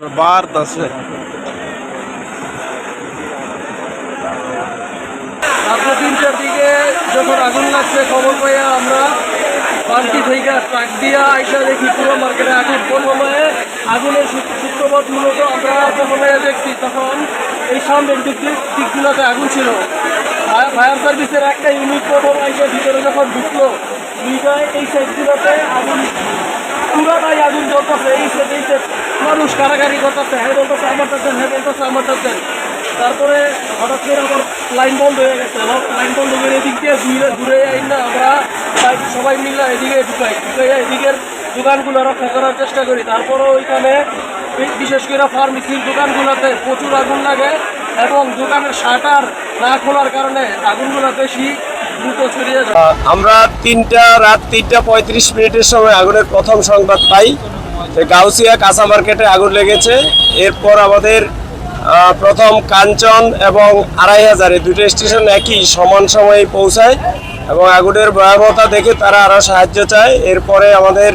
বার দশে রাত্র তিনটার দিকে যখন আগুন লাগছে, খবর পাইয়া আমরা পার্টি থেকে ট্রাক দিয়া আইসা দেখি পুরো মার্কেটে আগুন কোন আগুনের সূত্রপাত মূলত আমরা যখন দেখছি তখন এই সামনের দিক দিক দিকগুলোতে আগুন ছিল। ফায়ার- ফায়ার সার্ভিসের একটা ইউনিট প্রথম আইসা ভিতরে যখন ঢুকলো, দুইটায় এই সাইডগুলোতে আগুন পুরাটাই আগুন জ্বলতেছে, এই সাইড এই মানুষ কারাগারি করতেছে হ্যাঁ বলতেছে, আমার টাচ্ছেন হ্যাঁ বলতেছে, আমার টাচ্ছেন তারপরে হঠাৎ করে আমার লাইন বন্ধ হয়ে গেছে লাইন বন্ধ করে এদিক দিয়ে ঘুরে ঘুরে যাই না, আমরা সবাই- মিলে এদিকে ঢুকাই ঢুকাই এদিকের দোকানগুলো রক্ষা করার চেষ্টা করি। তারপরেও ওইখানে বিশেষ করে ফার্মেসির দোকানগুলোতে প্রচুর আগুন লাগে এবং দোকানের শাটার না খোলার কারণে আগুনগুলো বেশি আমরা তিনটা, রাত তিনটা পঁয়ত্রিশ মিনিটের সময় আগুনের প্রথম সংবাদ পাই। গাউসিয়া কাঁচা মার্কেটে আগুন লেগেছে। এরপর আমাদের প্রথম কাঞ্চন এবং আড়াই হাজারে দুটো স্টেশন একই, সমান সময়ে পৌঁছায় এবং আগুনের ভয়াবহতা দেখে তারা আরও সাহায্য চায়। এরপরে আমাদের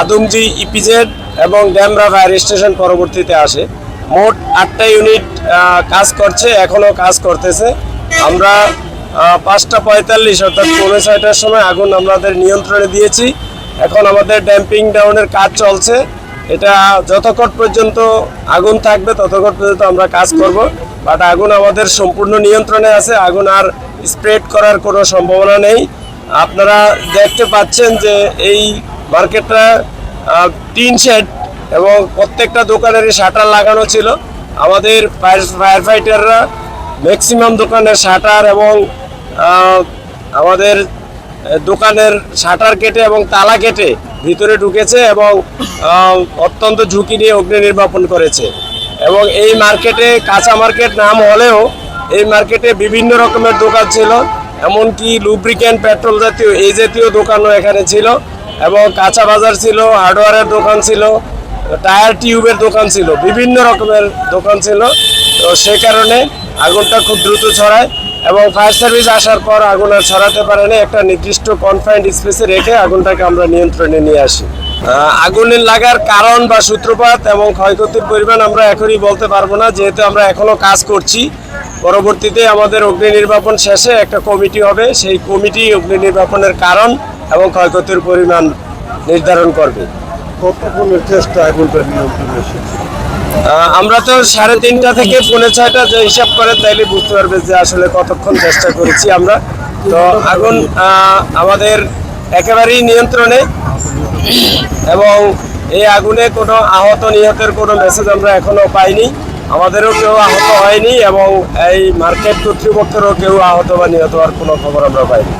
আদমজি ইপিজেড এবং ড্যামরা ফায়ার স্টেশন পরবর্তীতে আসে। মোট আটটা ইউনিট কাজ করছে এখনও কাজ করতেছে। আমরা পাঁচটা পঁয়তাল্লিশ, অর্থাৎ পৌনে ছয়টার সময় আগুন আমাদের নিয়ন্ত্রণে দিয়েছি। এখন আমাদের ড্যাম্পিং ডাউনের কাজ চলছে। এটা যতক্ষণ পর্যন্ত আগুন থাকবে ততক্ষণ পর্যন্ত আমরা কাজ করব। বাট আগুন আমাদের সম্পূর্ণ নিয়ন্ত্রণে আছে। আগুন আর স্প্রেড করার কোনো সম্ভাবনা নেই। আপনারা দেখতে পাচ্ছেন যে এই মার্কেটটা টিন শেড এবং প্রত্যেকটা দোকানেরই শাটার লাগানো ছিল। আমাদের ফায়ার ফায়ার ফাইটাররা ম্যাক্সিমাম দোকানের শাটার এবং আমাদের দোকানের শাটার কেটে এবং তালা কেটে ভিতরে ঢুকেছে এবং অত্যন্ত ঝুঁকি নিয়ে অগ্নি নির্বাপন করেছে। এবং এই মার্কেটে, কাঁচা মার্কেট নাম হলেও এই মার্কেটে বিভিন্ন রকমের দোকান ছিল, এমনকি লুব্রিক্যান্ট পেট্রোল জাতীয়, এই জাতীয় দোকানও এখানে ছিল এবং কাঁচা বাজার ছিল হার্ডওয়্যারের দোকান ছিল টায়ার টিউবের দোকান ছিল, বিভিন্ন রকমের দোকান ছিল। তো সে কারণে আগুনটা খুব দ্রুত ছড়ায়। এবং ফায়ার সার্ভিস আসার পর আগুন আর ছড়াতে পারেনি। একটা নির্দিষ্ট কনফাইন্ড স্পেসে রেখে আগুনটাকে আমরা নিয়ন্ত্রণে নিয়ে আসি। আগুনের লাগার কারণ বা সূত্রপাত এবং ক্ষয়ক্ষতির পরিমাণ আমরা এখনই বলতে পারব না, যেহেতু আমরা এখনও কাজ করছি। পরবর্তীতে আমাদের অগ্নি নির্বাপন শেষে একটা কমিটি হবে। সেই কমিটি অগ্নি নির্বাপনের কারণ এবং ক্ষয়ক্ষতির পরিমাণ নির্ধারণ করবে। কতক্ষণের চেষ্টা এসেছে? আমরা তো সাড়ে তিনটা থেকে পৌনে ছয়টা যে হিসাব করে, তাইলে বুঝতে পারবে যে আসলে কতক্ষণ চেষ্টা করেছি আমরা। তো আগুন আমাদের একেবারেই নিয়ন্ত্রণে এবং এই আগুনে কোনো আহত, নিহতের কোনো মেসেজ আমরা এখনও পাইনি। আমাদেরও কেউ আহত হয়নি এবং এই মার্কেট কর্তৃপক্ষেরও কেউ আহত বা নিহত হওয়ার কোনো খবর আমরা পাইনি।